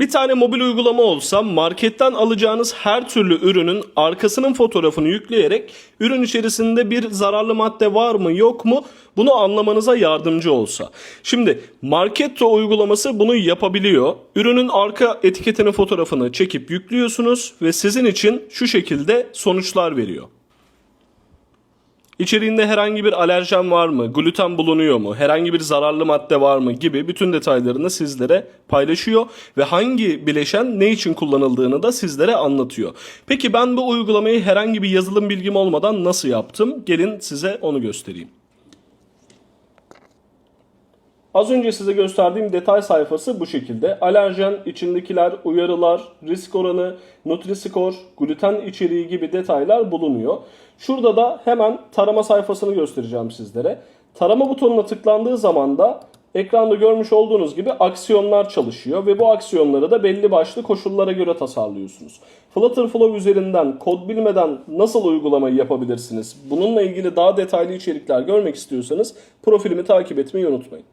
Bir tane mobil uygulama olsa marketten alacağınız her türlü ürünün arkasının fotoğrafını yükleyerek ürün içerisinde bir zararlı madde var mı yok mu bunu anlamanıza yardımcı olsa. Şimdi Marketto uygulaması bunu yapabiliyor. Ürünün arka etiketinin fotoğrafını çekip yüklüyorsunuz ve sizin için şu şekilde sonuçlar veriyor. İçeriğinde herhangi bir alerjen var mı? Gluten bulunuyor mu? Herhangi bir zararlı madde var mı? Gibi bütün detaylarını sizlere paylaşıyor ve hangi bileşen ne için kullanıldığını da sizlere anlatıyor. Peki ben bu uygulamayı herhangi bir yazılım bilgim olmadan nasıl yaptım? Gelin size onu göstereyim. Az önce size gösterdiğim detay sayfası bu şekilde. Alerjen, içindekiler, uyarılar, risk oranı, Nutri-Score, gluten içeriği gibi detaylar bulunuyor. Şurada da hemen tarama sayfasını göstereceğim sizlere. Tarama butonuna tıklandığı zaman da ekranda görmüş olduğunuz gibi aksiyonlar çalışıyor ve bu aksiyonları da belli başlı koşullara göre tasarlıyorsunuz. Flutterflow üzerinden kod bilmeden nasıl uygulamayı yapabilirsiniz? Bununla ilgili daha detaylı içerikler görmek istiyorsanız profilimi takip etmeyi unutmayın.